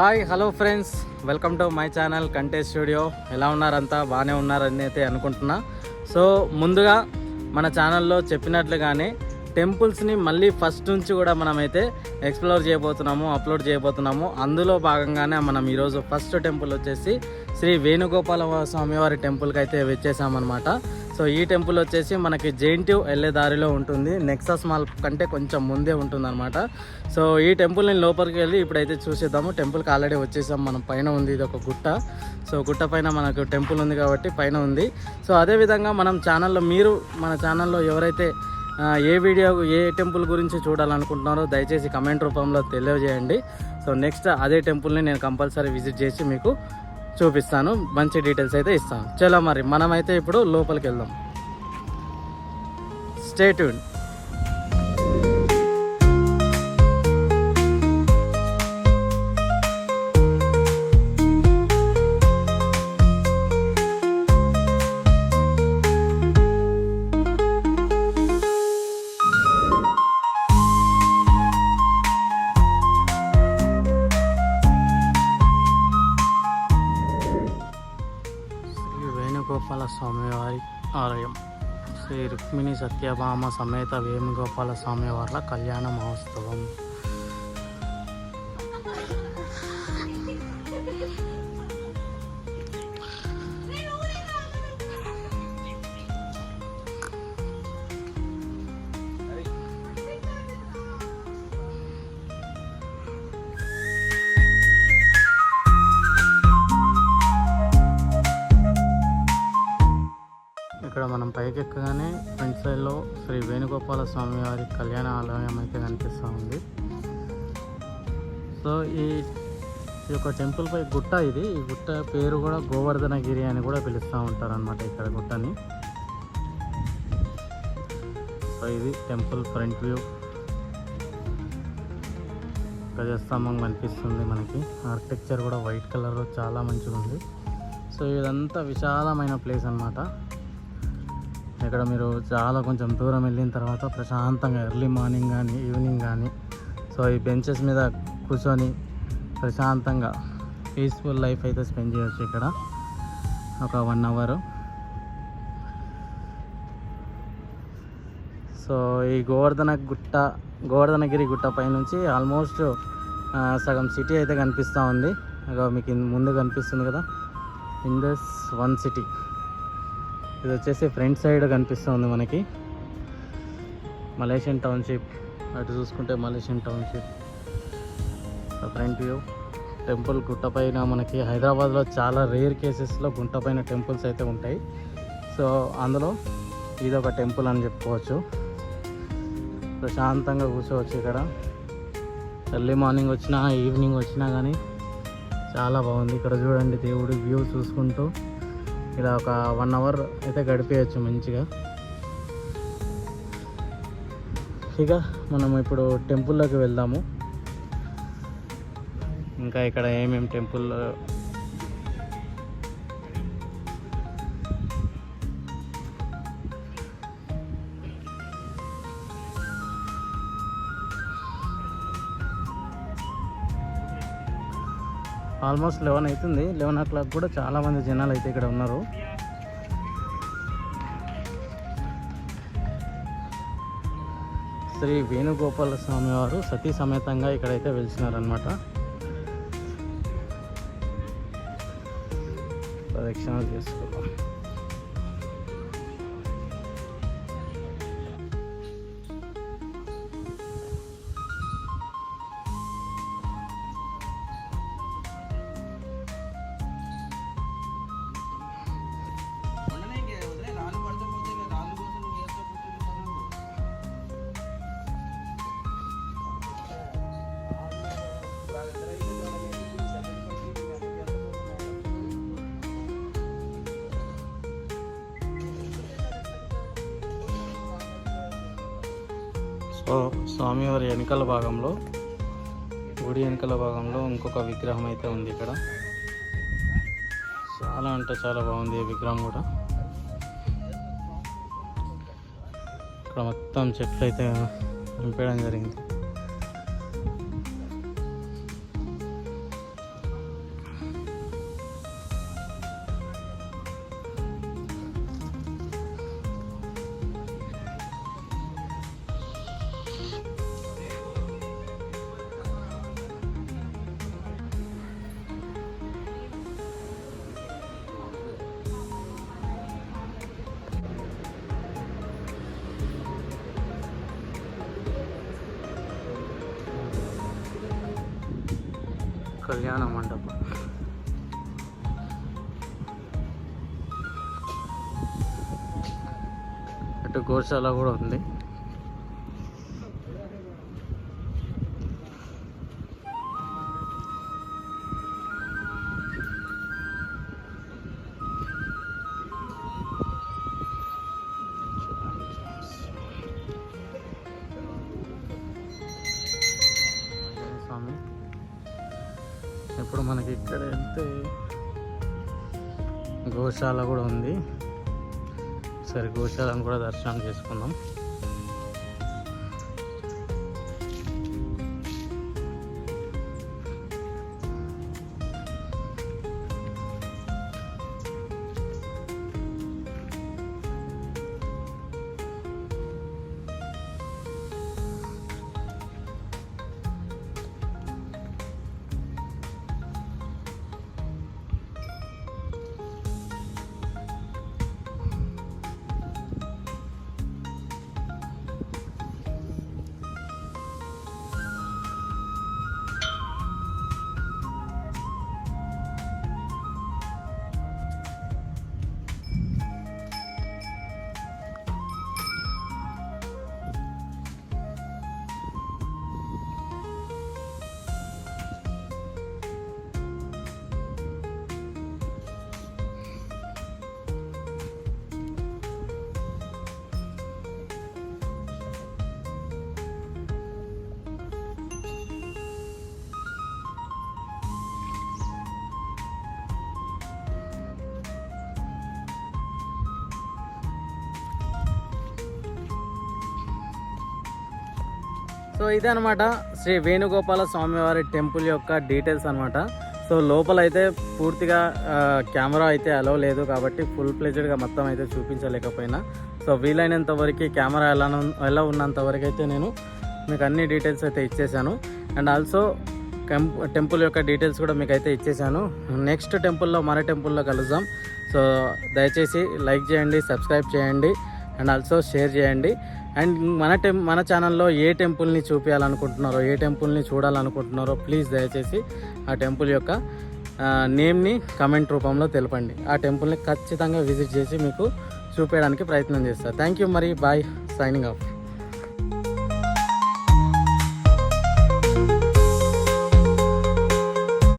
Hi hello friends. Welcome to my channel కంటే studio. ఎలా ఉన్నారంతా? బాగానే ఉన్నారని అయితే అనుకుంటున్నా. సో ముందుగా మన ఛానల్లో చెప్పినట్లుగానే టెంపుల్స్ని మళ్ళీ ఫస్ట్ నుంచి కూడా మనమైతే ఎక్స్ప్లోర్ చేయబోతున్నాము అప్లోడ్ చేయబోతున్నాము. అందులో భాగంగానే మనం ఈరోజు ఫస్ట్ టెంపుల్ వచ్చేసి శ్రీ వేణుగోపాల స్వామివారి టెంపుల్కి అయితే వచ్చేసామన్నమాట. సో ఈ టెంపుల్ వచ్చేసి మనకి జెయింటివ్ వెళ్ళే దారిలో ఉంటుంది. నెక్సస్ మాల్ కంటే కొంచెం ముందే ఉంటుందన్నమాట. సో ఈ టెంపుల్ని లోపలికి వెళ్ళి ఇప్పుడైతే చూసేద్దాము. టెంపుల్కి ఆల్రెడీ వచ్చేసాం. మనం పైన ఉంది ఇది ఒక గుట్ట. సో గుట్ట పైన మనకు టెంపుల్ ఉంది కాబట్టి పైన ఉంది. సో అదేవిధంగా మనం ఛానల్లో మీరు మన ఛానల్లో ఎవరైతే ఏ వీడియో ఏ టెంపుల్ గురించి చూడాలనుకుంటున్నారో దయచేసి కమెంట్ రూపంలో తెలియజేయండి. సో నెక్స్ట్ అదే టెంపుల్ని నేను కంపల్సరీ విజిట్ చేసి మీకు చూపిస్తాను. మంచి డీటెయిల్స్ అయితే ఇస్తాను. చలో మరి మనమైతే ఇప్పుడు లోపలికి వెళ్దాం. స్టేట్యూన్ వేణుగోపాల స్వామివారి ఆలయం. శ్రీ రుక్మిణి సత్యభామ సమేత వేణుగోపాల స్వామివార్ల కళ్యాణ మహోత్సవం. మనం పైకెక్కగానే ఫ్రంట్ సైడ్లో శ్రీ వేణుగోపాల స్వామి వారి కళ్యాణ ఆలయం అయితే కనిపిస్తూ ఉంది. సో ఈ ఈ యొక్క టెంపుల్ పై గుట్ట ఇది. ఈ గుట్ట పేరు కూడా గోవర్ధనగిరి అని కూడా పిలుస్తూ ఉంటారనమాట ఇక్కడ గుట్టని. సో ఇది టెంపుల్ ఫ్రంట్ వ్యూ గజస్తంభం కనిపిస్తుంది మనకి. ఆర్కిటెక్చర్ కూడా వైట్ కలర్ చాలా మంచిగా ఉంది సో ఇదంతా విశాలమైన ప్లేస్ అన్నమాట. ఇక్కడ మీరు చాలా కొంచెం దూరం వెళ్ళిన తర్వాత ప్రశాంతంగా ఎర్లీ మార్నింగ్ కానీ ఈవినింగ్ కానీ సో ఈ బెంచెస్ మీద కూర్చొని ప్రశాంతంగా పీస్ఫుల్ లైఫ్ అయితే స్పెండ్ చేయొచ్చు ఇక్కడ. ఒక వన్ అవర్ సో ఈ గోవర్ధన గుట్ట గోవర్ధనగిరి గుట్ట పైనుంచి ఆల్మోస్ట్ సగం సిటీ అయితే కనిపిస్తూ ఉంది. ఇక మీకు ముందు కనిపిస్తుంది కదా. ఇన్ దస్ వన్ సిటీ ఇది వచ్చేసి ఫ్రంట్ సైడ్ కనిపిస్తుంది మనకి. Malaysian township. అటు చూసుకుంటే Malaysian township. Front view. Temple గుట్ట పైన మనకి హైదరాబాద్లో చాలా రేర్ కేసెస్లో గుంట పైన టెంపుల్స్ అయితే ఉంటాయి. సో అందులో ఇది ఒక టెంపుల్ అని చెప్పుకోవచ్చు. ప్రశాంతంగా కూర్చోవచ్చు ఇక్కడ. ఎర్లీ మార్నింగ్ వచ్చినా ఈవినింగ్ వచ్చినా కానీ చాలా బాగుంది. ఇక్కడ చూడండి దేవుడి వ్యూ చూసుకుంటూ. ఇలా ఒక వన్ అవర్ అయితే గడిపేయచ్చు మంచిగా. ఇక మనం ఇప్పుడు టెంపుల్లోకి వెళ్దాము. ఇంకా ఇక్కడ ఏమేమి టెంపుల్ ఆల్మోస్ట్ లెవెన్ అవుతుంది. లెవెన్ ఓ క్లాక్ కూడా చాలా మంది జనాలు అయితే ఇక్కడ ఉన్నారు. శ్రీ వేణుగోపాల స్వామి వారు సతీ సమేతంగా ఇక్కడైతే వెలిసినారనమాట ప్రదక్షిణలు చేసుకో స్వామివారి వెనకాల భాగంలో గుడి వెనకాల భాగంలో ఇంకొక విగ్రహం అయితే ఉంది ఇక్కడ. చాలా అంటే చాలా బాగుంది ఈ విగ్రహం కూడా. ఇక్కడ మొత్తం చెట్లు అయితే నింపేయడం జరిగింది. కళ్యాణ మండపం. అటు గోశాల కూడా ఉంది. ఇప్పుడు మనకి ఇక్కడ వెళ్తే గోశాల కూడా ఉంది. సరే గోశాలను కూడా దర్శనం చేసుకుందాం. సో ఇదే అనమాట శ్రీ వేణుగోపాల స్వామివారి టెంపుల్ యొక్క డీటెయిల్స్ అనమాట సో లోపల అయితే పూర్తిగా కెమెరా అయితే అలో లేదు కాబట్టి ఫుల్ ప్లేజెడ్గా మొత్తం అయితే చూపించలేకపోయినా. సో వీలైనంత వరకు కెమెరా ఎలా ఎలా ఉన్నంత వరకు అయితే నేను మీకు అన్ని డీటెయిల్స్ అయితే ఇచ్చేసాను అండ్ ఆల్సో టెంపుల్ యొక్క డీటెయిల్స్ కూడా మీకు అయితే ఇచ్చేసాను నెక్స్ట్ టెంపుల్లో మన టెంపుల్లో కలుద్దాం. సో దయచేసి లైక్ చేయండి సబ్స్క్రైబ్ చేయండి. అండ్ ఆల్సో షేర్ చేయండి. అండ్ మన టెం మన ఛానల్లో ఏ టెంపుల్ని చూపించాలనుకుంటున్నారో ఏ టెంపుల్ని చూడాలనుకుంటున్నారో ప్లీజ్ దయచేసి ఆ టెంపుల్ యొక్క నేమ్ని కమెంట్ రూపంలో తెలపండి. ఆ టెంపుల్ని ఖచ్చితంగా విజిట్ చేసి మీకు చూపించడానికి ప్రయత్నం చేస్తారు థ్యాంక్ యూ మరి. Bye signing off